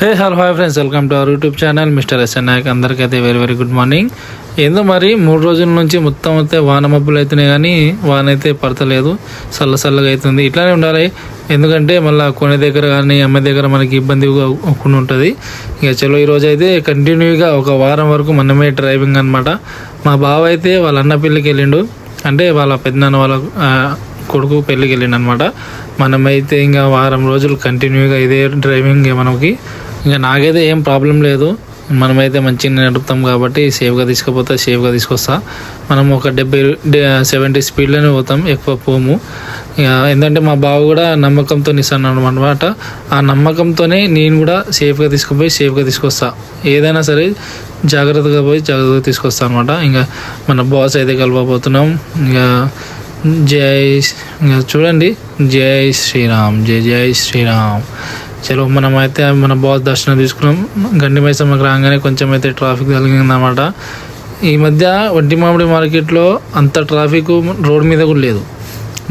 Hey hello hi friends welcome to our YouTube channel mister SN Nayak అందరికైతే very very good morning ఏందో మరి మూడు రోజుల నుంచి మొత్తం అయితే వాన మబ్బులు అవుతున్నాయి కానీ వాన అయితే పడతలేదు. చల్ల చల్లగా అవుతుంది ఇట్లానే ఉండాలి. ఎందుకంటే మళ్ళీ కొనే దగ్గర కానీ అమ్మ దగ్గర మనకి ఇబ్బంది కొన్ని ఉంటుంది. ఇక చలో ఈరోజు అయితే కంటిన్యూగా ఒక వారం వరకు మనమే డ్రైవింగ్ అనమాట మా బావ అయితే వాళ్ళ అన్న పెళ్ళికి వెళ్ళిండు. అంటే వాళ్ళ పెద్దనాన్న వాళ్ళ కొడుకు పెళ్ళికి వెళ్ళిండు అనమాట మనమైతే ఇంకా వారం రోజులు కంటిన్యూగా ఇదే డ్రైవింగ్ మనకి. ఇంకా నాకైతే ఏం ప్రాబ్లం లేదు. మనమైతే మంచిగా నడుపుతాం కాబట్టి సేఫ్గా తీసుకుపోతా సేఫ్గా తీసుకొస్తా. మనం ఒక డెబ్బై సెవెంటీ స్పీడ్లోనే పోతాం ఎక్కువ పోము. ఇక మా బావ కూడా నమ్మకంతో ఇస్తాను అనమాట ఆ నమ్మకంతోనే నేను కూడా సేఫ్గా తీసుకుపోయి సేఫ్గా తీసుకొస్తా. ఏదైనా సరే జాగ్రత్తగా పోయి జాగ్రత్తగా తీసుకొస్తాను అనమాట ఇంకా మన బాస్ అయితే కలవబోతున్నాం. ఇంకా జై ఇంకా చూడండి. జై శ్రీరామ్ జై జై శ్రీరామ్. చలో మనం అయితే మన బాస్ దర్శనం తీసుకున్నాం. గండి మైసమ్మకి రాగానే కొంచెం అయితే ట్రాఫిక్ కలిగిందన్నమాట ఈ మధ్య వడ్డీ మామిడి మార్కెట్లో అంత ట్రాఫిక్ రోడ్ మీద కూడా లేదు.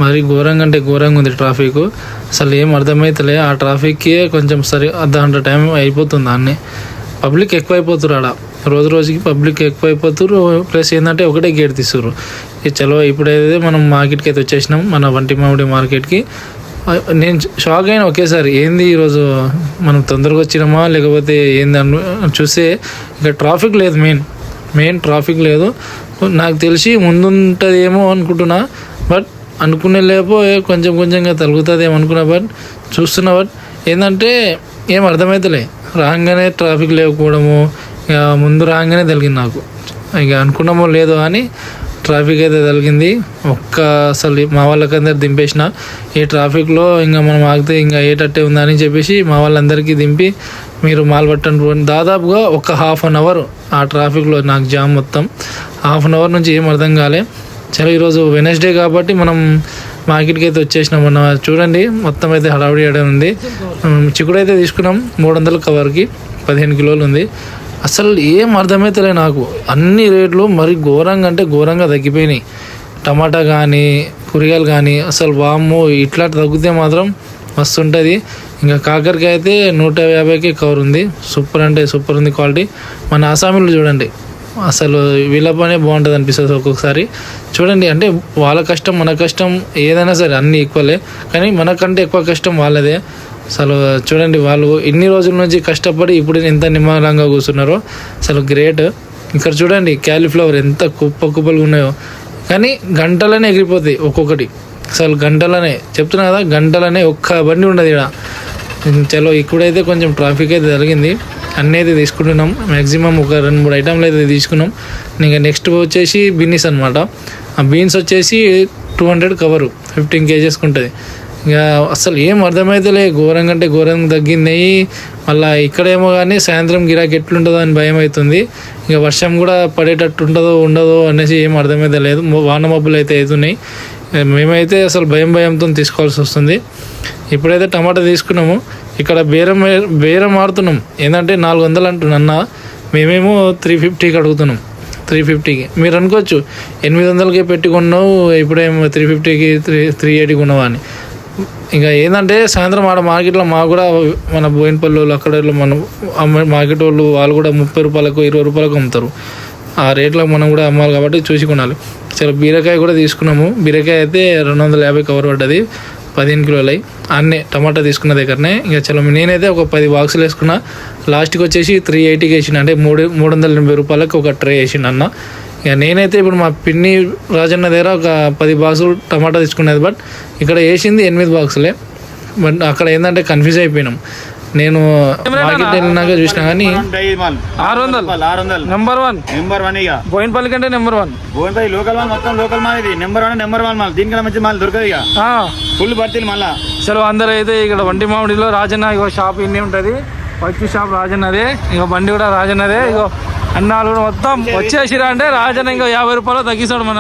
మరి ఘోరంగా అంటే ఘోరంగా ఉంది ట్రాఫిక్ అసలు ఏం అర్థమవుతలే ఆ ట్రాఫిక్కే కొంచెం సరి అర్ధగంట టైం అయిపోతుంది అన్నీ పబ్లిక్ ఎక్కువైపోతురు ఆడ. రోజు రోజుకి పబ్లిక్ ఎక్కువైపోతురు ప్లస్ ఏంటంటే ఒకటే గేట్ తీస్తురు చలో ఇప్పుడైతే మనం మార్కెట్కి అయితే వచ్చేసినాం మన వంటి మామిడి మార్కెట్కి నేను షాక్ అయిన ఒకేసారి. ఏంది ఈరోజు మనం తొందరగా వచ్చినామా? లేకపోతే ఏంది అను చూస్తే ఇక ట్రాఫిక్ లేదు మెయిన్. మెయిన్ ట్రాఫిక్ లేదు. నాకు తెలిసి ముందుంటుందేమో అనుకుంటున్నా. బట్ అనుకునే లేపో కొంచెం కొంచెంగా తగ్గుతుందేమో అనుకున్నా. బట్ చూస్తున్నా. బట్ ఏంటంటే ఏం అర్థమవుతలే రాగానే ట్రాఫిక్ లేకపోవడము ఇక ముందు రాగానే తెలిగింది నాకు. ఇక అనుకున్నామో లేదో అని ట్రాఫిక్ అయితే తగిలింది. ఒక్క అసలు మా వాళ్ళకందరు దింపేసిన. ఈ ట్రాఫిక్లో ఇంకా మనం ఆగితే ఇంకా ఏటట్టే ఉందని చెప్పేసి మా వాళ్ళందరికీ దింపి మీరు మాల్ పట్టండి దాదాపుగా ఒక హాఫ్ అన్ అవర్ ఆ ట్రాఫిక్లో నాకు జామ్ మొత్తం. హాఫ్ అన్ అవర్ నుంచి ఏం అర్థం కాలే. చాలా ఈరోజు వెనస్డే కాబట్టి మనం మార్కెట్కి అయితే వచ్చేసినాం. మొన్న చూడండి మొత్తం అయితే హడావిడి హడావిడి ఉంది. చిక్కుడు అయితే తీసుకున్నాం. మూడు వందల కవర్కి పదిహేను కిలోలు ఉంది. అసలు ఏం అర్థమవుతలే నాకు. అన్ని రేట్లు మరి ఘోరంగా అంటే ఘోరంగా తగ్గిపోయినాయి. టమాటా కానీ కూరగాయలు కానీ అసలు వాము ఇట్లా తగ్గితే మాత్రం మస్తు ఉంటుంది. ఇంకా కాకరకాయ అయితే నూట యాభైకి కవర్ ఉంది. సూపర్ అంటే సూపర్ ఉంది క్వాలిటీ. మన ఆసామీలు చూడండి. అసలు వీళ్ళ పనే బాగుంటుంది అనిపిస్తుంది ఒక్కొక్కసారి. చూడండి అంటే వాళ్ళ కష్టం మన కష్టం ఏదైనా సరే అన్నీ ఈక్వలే కానీ మనకంటే ఎక్కువ కష్టం వాళ్ళదే. అసలు చూడండి వాళ్ళు ఇన్ని రోజుల నుంచి కష్టపడి ఇప్పుడు ఎంత నిమ్మలంగా కూర్చున్నారో. అసలు గ్రేట్. ఇక్కడ చూడండి క్యాలీఫ్లవర్ ఎంత కుప్ప కుప్పలుగా ఉన్నాయో. కానీ గంటలనే ఎగిరిపోతాయి ఒక్కొక్కటి. అసలు గంటలనే. చెప్తున్నా కదా గంటలనే ఒక్క బండి ఉండదు ఇక్కడ చలో ఇక్కడైతే కొంచెం ట్రాఫిక్ అయితే జరిగింది. అన్నీ అయితే తీసుకుంటున్నాం. మ్యాక్సిమం ఒక రెండు మూడు ఐటమ్లు అయితే తీసుకున్నాం. ఇంకా నెక్స్ట్ వచ్చేసి బీన్స్ అనమాట ఆ బీన్స్ వచ్చేసి టూ హండ్రెడ్ కవరు. ఫిఫ్టీన్ కేజెస్కి ఉంటుంది. ఇక అసలు ఏం అర్థమైతలే ఘోరంగా అంటే ఘోరంగా తగ్గినాయి మళ్ళీ ఇక్కడేమో కానీ సాయంత్రం గిరాకీ ఎట్లుంటుందో అని భయం అవుతుంది ఇక వర్షం కూడా పడేటట్టు ఉంటుందో ఉండదో అనేసి ఏం అర్థమైతే లేదు. వాన మబ్బులు అయితే అవుతున్నాయి. మేమైతే అసలు భయం భయంతో తీసుకోవాల్సి వస్తుంది. ఇప్పుడైతే టమాటా తీసుకున్నాము. ఇక్కడ బేరం బేరం ఆడుతున్నాం. ఏంటంటే నాలుగు వందలు అంటున్నా మేమేమో త్రీ ఫిఫ్టీకి అడుగుతున్నాం. త్రీ ఫిఫ్టీకి. మీరు అనుకోవచ్చు ఎనిమిది వందలకే పెట్టుకున్నావు ఇప్పుడేమో త్రీ ఫిఫ్టీకి త్రీ త్రీ ఎయిటీకి కొన్నావా అని. ఇంకా ఏంటంటే సాయంత్రం ఆడ మార్కెట్లో మాకు కూడా మన బోయినపల్లి వాళ్ళు అక్కడ మన మార్కెట్ వాళ్ళు వాళ్ళు కూడా ముప్పై రూపాయలకు ఇరవై రూపాయలకు అమ్ముతారు. ఆ రేట్లో మనం కూడా అమ్మాలి కాబట్టి చూసి కొనాలి. సరే బీరకాయ కూడా తీసుకున్నాము. బీరకాయ అయితే రెండు వందల యాభై కవర్ పడ్డది. పదిహేను కిలోలు అయ్యి. అన్నీ టమాటా తీసుకున్న దగ్గరనే. ఇంకా చలో నేనైతే ఒక పది బాక్సులు వేసుకున్నా. లాస్ట్కి వచ్చేసి త్రీ ఎయిటీకి వేసిన అంటే మూడు మూడు వందల ఎనభై రూపాయలకు ఒక ట్రే వేసిండు అన్న. ఇక నేనైతే ఇప్పుడు మా పిన్ని రాజన్న దగ్గర ఒక పది బాక్సులు టమాటా తీసుకునేది బట్ ఇక్కడ వేసింది ఎనిమిది బాక్సులే. బట్ అక్కడ ఏంటంటే కన్ఫ్యూజ్ అయిపోయినాం. నేను మార్కెట్ వెళ్ళినాక చూసినా కానీ ఆరు వందలు. ఆరు వందలు. నెంబర్ వన్ నెంబర్ వన్ ఇక. బోయినపల్లి కంటే number one Govindapalli local mall మొత్తం లోకల్ మాల్ ఇది. Number one number one mall దీనికన్నా మంచి మాల్ దొరకదు ఇక. ఫుల్ భర్తీలు మళ్ళా. చలో అందరూ అయితే ఇక్కడ వంటి మామిడిలో రాజన్న ఇగో షాప్ ఇన్ని ఉంటుంది. వచ్చి షాప్ రాజన్నదే. ఇగో బండి కూడా రాజన్నదే. ఇగో అన్నాలు కూడా మొత్తం వచ్చేసిరా అంటే రాజన్న ఇంకో యాభై రూపాయలు తగ్గిస్తాడు మన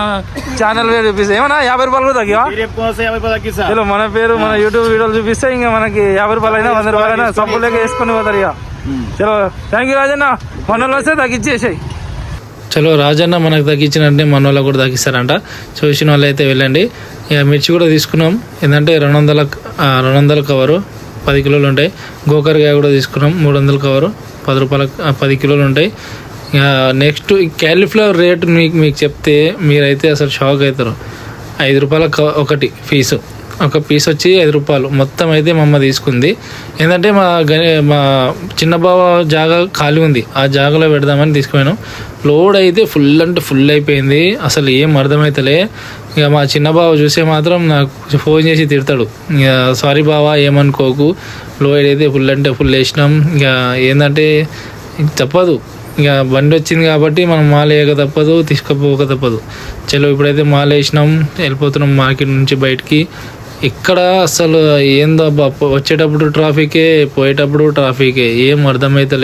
ఛానల్ పేరు చూపిస్తే. ఏమన్నా యాభై రూపాయలు కూడా తగ్గివా? మన పేరు మన యూట్యూబ్ వీడియోలు చూపిస్తే ఇంకా మనకి యాభై రూపాయలు అయినా వంద రూపాయలు అయినా సబ్బు లేక వేసుకొని పోతారు ఇక. చలో థ్యాంక్ యూ రాజన్న. మన వస్తే తగ్గించేసాయి చలో రాజన్న మనకు తగ్గించినట్టే మన వాళ్ళకు కూడా తగ్గిస్తారంట చూసిన వాళ్ళు అయితే వెళ్ళండి. ఇక మిర్చి కూడా తీసుకున్నాం. ఏంటంటే రెండు వందల రెండు వందల కవరు పది కిలోలు ఉంటాయి. గోకరకాయ కూడా తీసుకున్నాం. మూడు వందల కవరు పది రూపాయల పది కిలోలు ఉంటాయి. నెక్స్ట్ క్యాలీఫ్లవర్ రేట్ మీకు మీకు చెప్తే మీరైతే అసలు షాక్ అవుతారు ఐదు రూపాయల క- ఒకటి ఫీజు ఒక పీస్ వచ్చి ఐదు రూపాయలు. మొత్తం అయితే మా అమ్మ తీసుకుంది. ఏంటంటే మా గని మా చిన్న బావ జాగా ఖాళీ ఉంది. ఆ జాగాలో పెడదామని తీసుకుపోయాను. లోడ్ అయితే ఫుల్ అంటే ఫుల్ అయిపోయింది. అసలు ఏం అర్థమవుతలే ఇక మా చిన్న బావ చూసే మాత్రం నాకు ఫోన్ చేసి తిడతాడు. ఇక సారీ బావా ఏమనుకోకు. లోడ్ అయితే ఫుల్ అంటే ఫుల్ వేసినాం. ఇక ఏంటంటే తప్పదు ఇక బండి వచ్చింది కాబట్టి మనం మాల వేయక తప్పదు తీసుకుపోక తప్పదు. చలో ఇప్పుడైతే మాల వేసినాం వెళ్ళిపోతున్నాం మార్కెట్ నుంచి బయటికి. ఇక్కడ అసలు ఏందో అబ్బా వచ్చేటప్పుడు ట్రాఫికే పోయేటప్పుడు ట్రాఫికే ఏం అర్థమైతే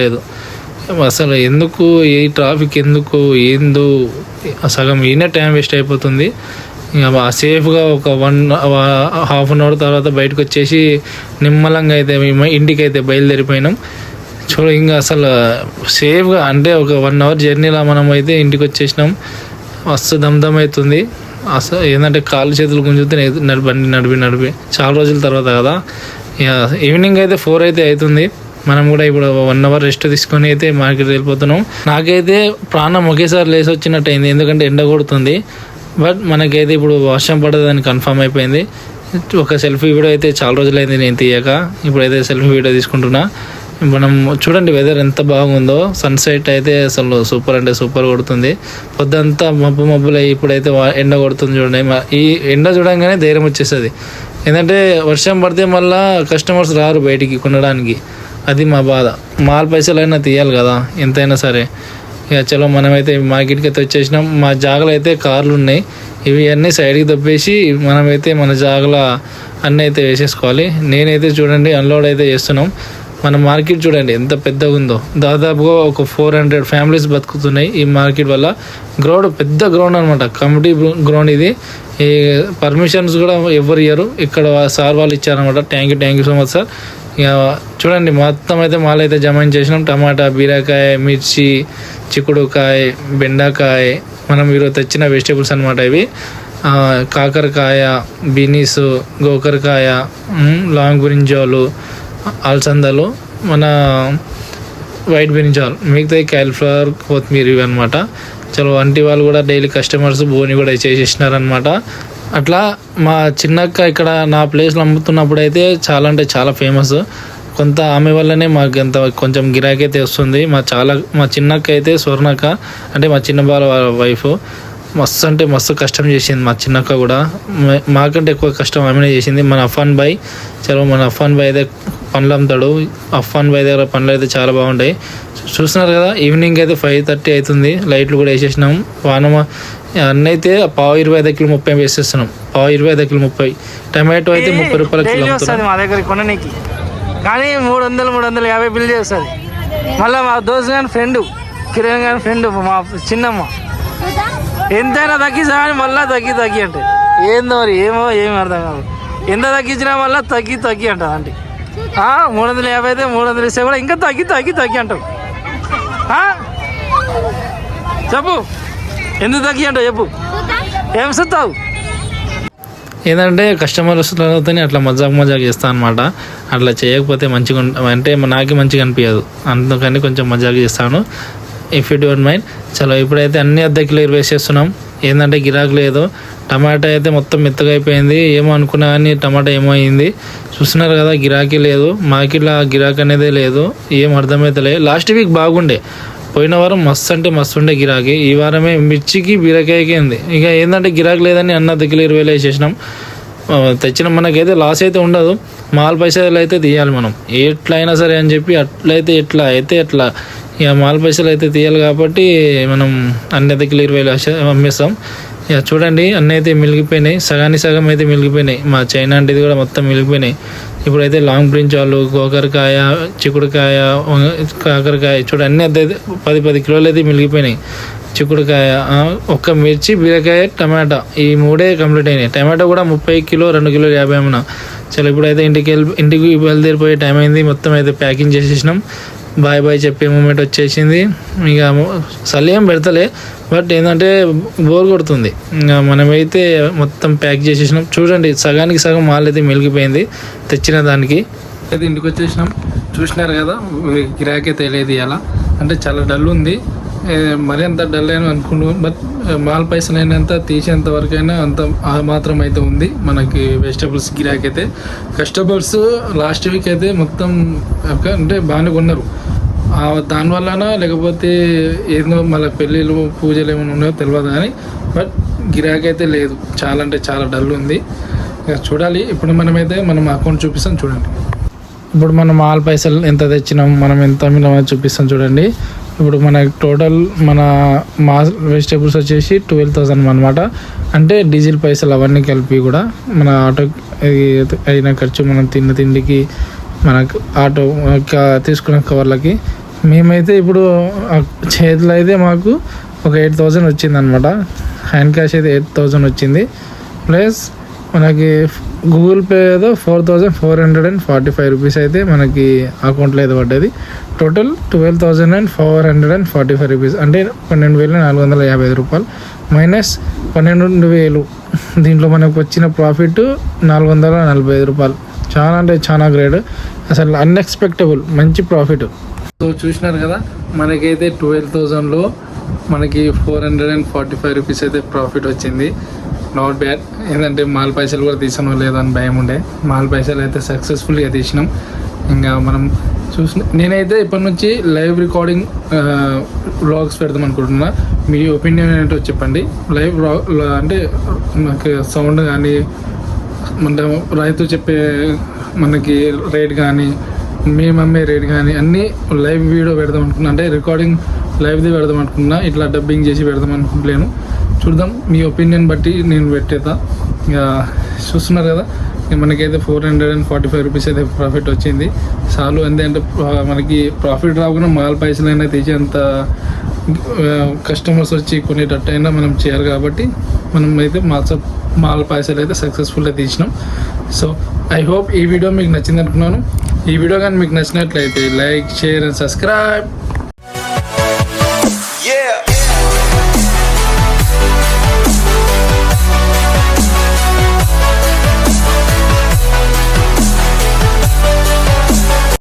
అసలు ఎందుకు ఏ ట్రాఫిక్ ఎందుకు ఏందో సగం ఈయన టైం వేస్ట్ అయిపోతుంది. ఇక సేఫ్గా ఒక వన్ హాఫ్ అన్ అవర్ తర్వాత బయటకు వచ్చేసి నిమ్మలంగా అయితే మేము ఇంటికి అయితే బయలుదేరిపోయినాం. చూడ ఇంకా అసలు సేఫ్గా అంటే ఒక వన్ అవర్ జర్నీలో మనం అయితే ఇంటికి వచ్చేసినాం మస్తు దమ్దమ్ అవుతుంది అసలు ఏంటంటే కాళ్ళు చేతులు గుంజుతే నడిపి బండి నడిపి నడిపి. చాలా రోజుల తర్వాత కదా. ఇక ఈవినింగ్ అయితే ఫోర్ అయితే అవుతుంది మనం కూడా ఇప్పుడు వన్ అవర్ రెస్ట్ తీసుకొని అయితే మార్కెట్ వెళ్ళిపోతున్నాం. నాకైతే ప్రాణం ఒకేసారి లేసి వచ్చినట్టు అయింది ఎందుకంటే ఎండ కొడుతుంది. బట్ మనకైతే ఇప్పుడు వర్షం పడదని కన్ఫర్మ్ అయిపోయింది. ఒక సెల్ఫీ వీడియో అయితే చాలా రోజులైంది నేను తీయక. ఇప్పుడైతే సెల్ఫీ వీడియో తీసుకుంటున్నా. మనం చూడండి వెదర్ ఎంత బాగుందో. సన్సెట్ అయితే అసలు సూపర్ అంటే సూపర్ కొడుతుంది. పొద్దంతా మబ్బు మబ్బులు ఇప్పుడైతే ఎండ కొడుతుంది చూడండి. ఈ ఎండ చూడంగానే ధైర్యం వచ్చేస్తుంది. ఎందుకంటే వర్షం పడితే మళ్ళీ కస్టమర్స్ రారు బయటికి కొనడానికి. అది మా బాధ. మాల్ పైసలైనా తీయాలి కదా ఎంతైనా సరే. ఇక చలో మనమైతే మార్కెట్కి అయితే వచ్చేసినాం. మా జాగలో అయితే కార్లు ఉన్నాయి ఇవి అన్నీ సైడ్కి తప్పేసి మనమైతే మన జాగల అన్నీ అయితే వేసేసుకోవాలి. నేనైతే చూడండి అన్లోడ్ అయితే చేస్తున్నాం. మన మార్కెట్ చూడండి ఎంత పెద్దగా ఉందో. దాదాపుగా ఒక ఫోర్ హండ్రెడ్ ఫ్యామిలీస్ బతుకుతున్నాయి ఈ మార్కెట్ వల్ల. గ్రౌండ్ పెద్ద గ్రౌండ్ అనమాట కమిటీ గ్రౌండ్ ఇది. ఈ పర్మిషన్స్ కూడా ఎవరు ఇయ్యరు ఇక్కడ సార్ వాళ్ళు ఇచ్చారనమాట thank you thank you so much sir ఇక చూడండి మొత్తం అయితే మాలు అయితే జమ చేసినాం. టమాటా బీరకాయ మిర్చి చిక్కుడుకాయ బెండకాయ మనం ఈరోజు తెచ్చిన వెజిటేబుల్స్ అనమాట ఇవి. కాకరకాయ బీనీసు గోకరకాయ లాంగ్ బ్రింజాలు అలసందలు మన వైట్ బెనిజాల్ మిగతా క్యాలిఫ్లవర్ కొత్తిమీర ఇవి అనమాట చలో వంటి వాళ్ళు కూడా డైలీ కస్టమర్స్ బోని కూడా చేసేసినారనమాట అట్లా మా చిన్నక్క ఇక్కడ నా ప్లేస్లో అమ్ముతున్నప్పుడు అయితే చాలా అంటే చాలా ఫేమస్. కొంత ఆమె వల్లనే మాకు ఎంత కొంచెం గిరాకీ అయితే వస్తుంది. మా చాలా మా చిన్నక్క అయితే స్వర్ణక్క అంటే మా చిన్న బాల వైఫ్. మస్తు అంటే మస్తు కష్టం చేసింది మా చిన్నక్క కూడా. మాకంటే ఎక్కువ కష్టం ఆమెనే చేసింది. మన అఫాన్ బాయ్ చలో మన అఫాన్ బాయ్ అయితే పండ్లు అమ్ముతాడు. అఫాన్ బాయ్ దగ్గర పండ్లు అయితే చాలా బాగుంటాయి. చూస్తున్నారు కదా ఈవినింగ్ అయితే ఫైవ్ థర్టీ అవుతుంది. లైట్లు కూడా వేసేసినాం. వానమ అన్నీ అయితే పావు ఇరవై ఐదు కిలో ముప్పై వేసేస్తున్నాం. పావు ఇరవై ఐదు కిలో ముప్పై. టమాటో అయితే ముప్పై రూపాయల కిలో వస్తుంది మా దగ్గరికి కొననీకి. కానీ మూడు వందలు మూడు వందల యాభై బిల్ చేస్తుంది. మళ్ళీ మా దోస్తు గాని ఫ్రెండ్ కిరణ్ గాని ఫ్రెండ్ మా చిన్నమ్మ. ఎంతైనా తగ్గిస్తా కానీ మళ్ళీ తగ్గి తగ్గి అంటే ఏందో మరి ఏమో ఏమి అర్థం కాదు. ఎంత తగ్గించినా మళ్ళీ తగ్గి తగ్గి అంటది అంటే మూడు వందల యాభై అయితే మూడు వందలు ఇస్తే కూడా ఇంకా తగ్గి తగ్గి తగ్గి అంటావు. చెప్పు. ఎందుకు తగ్గి అంటావు చెప్పు. ఏం సుత్తావు? ఏంటంటే కస్టమర్స్తో అట్లా మజాక్ మజాక్ చేస్తా అనమాట అట్లా చేయకపోతే మంచిగా అంటే నాకే మంచిగా అనిపించదు అందుకని కొంచెం మజాక్ చేస్తాను. ఇఫ్ యూ డోంట్ మైండ్ చలో ఇప్పుడైతే అన్ని అర్ధ కిలో ఇరవై వేసేస్తున్నాం ఏంటంటే గిరాకు లేదు. టమాటా అయితే మొత్తం మెత్తగా అయిపోయింది. ఏమో అనుకున్నా కానీ టమాటా ఏమో అయింది. చూస్తున్నారు కదా గిరాకీ లేదు. మార్కెట్లో గిరాకీ అనేది లేదు. ఏం అర్థమైతలే లాస్ట్ వీక్ బాగుండే. పోయిన వారం మస్తు అంటే మస్తు ఉండే గిరాకీ. ఈ వారమే మిర్చికి బీరకాయకి ఉంది. ఇక ఏంటంటే గిరాకీ లేదని అన్న దగ్గర ఇరవై వేసేసినాం తెచ్చిన మనకైతే లాస్ అయితే ఉండదు. మాల్ పైసలు అయితే తీయాలి మనం. ఎట్లయినా సరే అని చెప్పి అట్లయితే ఎట్లా అయితే ఎట్లా? ఇక మాల్ పైసలు అయితే తీయాలి కాబట్టి మనం అన్ని అయితే ఇరవై వేలు అమ్మేస్తాం. ఇక చూడండి అన్నీ అయితే మిలిగిపోయినాయి. సగానికి సగం అయితే మిలిగిపోయినాయి. మా చైనా అంటే కూడా మొత్తం మిలిగిపోయినాయి. ఇప్పుడైతే లాంగ్ బ్రింజాలు గోకరకాయ చిక్కుడుకాయ కాకరకాయ చూడండి అన్ని అయితే పది పది కిలోలు అయితే మిలిగిపోయినాయి. చిక్కుడుకాయ ఒక్క మిర్చి బీరకాయ టమాటా ఈ మూడే కంప్లీట్ అయినాయి. టమాటా కూడా ముప్పై కిలో రెండు కిలో యాభై ఏమన్నా చాలా ఇప్పుడైతే ఇంటికి వెళ్ళి ఇంటికి బయలుదేరిపోయే టైం అయింది. మొత్తం అయితే ప్యాకింగ్ చేసేసినాం. బాయ్ బాయ్ చెప్పే మూమెంట్ వచ్చేసింది. ఇక సలేం పెడతలే బట్ ఏంటంటే బోర్ కొడుతుంది. ఇంకా మనమైతే మొత్తం ప్యాక్ చేసేసినాం. చూడండి సగానికి సగం మాల్ అయితే మెలిగిపోయింది తెచ్చిన దానికి. అయితే ఇంటికి వచ్చేసినాం. చూసినారు కదా గిరాకీ తెలియదు ఎలా అంటే చాలా డల్ ఉంది. మరింత అంత డల్ అయినా అనుకున్నాం బట్ మాల్ పైసలు అయినంత తీసేంత వరకైనా అంత ఆ మాత్రం అయితే ఉంది. మనకి వెజిటబుల్స్ గిరాకీ అయితే కస్టమర్స్ లాస్ట్ వీక్ అయితే మొత్తం అంటే బాగానే కొన్నారు. దానివల్లనా లేకపోతే ఏదో మళ్ళీ పెళ్ళిళ్ళు పూజలు ఏమైనా ఉన్నాయో తెలియదు కానీ బట్ గిరాకీ అయితే లేదు. చాలా అంటే చాలా డల్ ఉంది. చూడాలి. ఇప్పుడు మనమైతే మనం అకౌంట్ చూపిస్తాం చూడండి. ఇప్పుడు మనం ఆల్ పైసలు ఎంత తెచ్చినాం మనం ఎంత అమ్మినామో చూపిస్తాం చూడండి. ఇప్పుడు మన టోటల్ మన మా వెజిటేబుల్స్ వచ్చేసి ట్వెల్వ్ థౌసండ్ అనమాట అంటే డీజిల్ పైసలు అవన్నీ కలిపి కూడా మన ఆటో అయిన ఖర్చు మనం తిన్న తిండికి మనకు ఆటో తీసుకున్న కవర్లకి మేమైతే ఇప్పుడు చేతిలో అయితే మాకు ఒక ఎయిట్ థౌజండ్ వచ్చింది అనమాట హ్యాండ్ క్యాష్ అయితే ఎయిట్ థౌజండ్ వచ్చింది. ప్లస్ మనకి గూగుల్ పే ఏదో four thousand four hundred and forty five rupees అయితే మనకి అకౌంట్లో అయితే పడ్డది. Total twelve thousand and four hundred and forty five rupees అంటే పన్నెండు వేల నాలుగు వందల యాభై ఐదు రూపాయలు. మైనస్ పన్నెండు వేలు. దీంట్లో మనకు వచ్చిన ప్రాఫిట్ నాలుగు వందల నలభై ఐదు రూపాయలు. చాలా అంటే చాలా గ్రేడ్ అసలు అన్ఎక్స్పెక్టబుల్ మంచి ప్రాఫిట్ సో చూసినారు కదా మనకైతే ట్వెల్వ్ థౌజండ్లో మనకి four hundred and forty five rupees అయితే ప్రాఫిట్ వచ్చింది. నాట్ బ్యాడ్ ఏంటంటే మాల్ పైసలు కూడా తీసానో లేదో అని భయం ఉండే. మాల్ పైసలు అయితే సక్సెస్ఫుల్గా తీసినాం. ఇంకా మనం చూసిన నేనైతే ఇప్పటి నుంచి లైవ్ రికార్డింగ్ వ్లాగ్స్ పెడదాం అనుకుంటున్నా. మీ ఒపీనియన్ ఏంటో చెప్పండి. లైవ్ అంటే నాకు సౌండ్ కానీ మన రైతు చెప్పే మనకి రేట్ కానీ మేము అమ్మే రేట్ కానీ అన్నీ లైవ్ వీడియో పెడదాం అనుకున్నా. అంటే రికార్డింగ్ లైవ్ది పెడదాం అనుకున్నా. ఇట్లా డబ్బింగ్ చేసి పెడదాం అనుకుంటలేను. చూద్దాం. మీ ఒపీనియన్ బట్టి నేను పెట్టేదా ఇక చూస్తున్నారు కదా ఇక మనకైతే four hundred and forty five rupees అయితే ప్రాఫిట్ వచ్చింది. చాలు ఎందుకంటే అంటే మనకి ప్రాఫిట్ రాకుండా మాల్ పైసలైనా తీసేంత కస్టమర్స్ వచ్చి కొనేటట్టు అయినా మనం చేయాలి కాబట్టి మనం అయితే మాల్ మాల్ పైసలు అయితే సక్సెస్ఫుల్గా తీసినాం. సో ఐ హోప్ ఈ వీడియో మీకు నచ్చింది అనుకున్నాను. ఈ వీడియో కానీ మీకు నచ్చినట్లయితే లైక్ షేర్ అండ్ సబ్స్క్రైబ్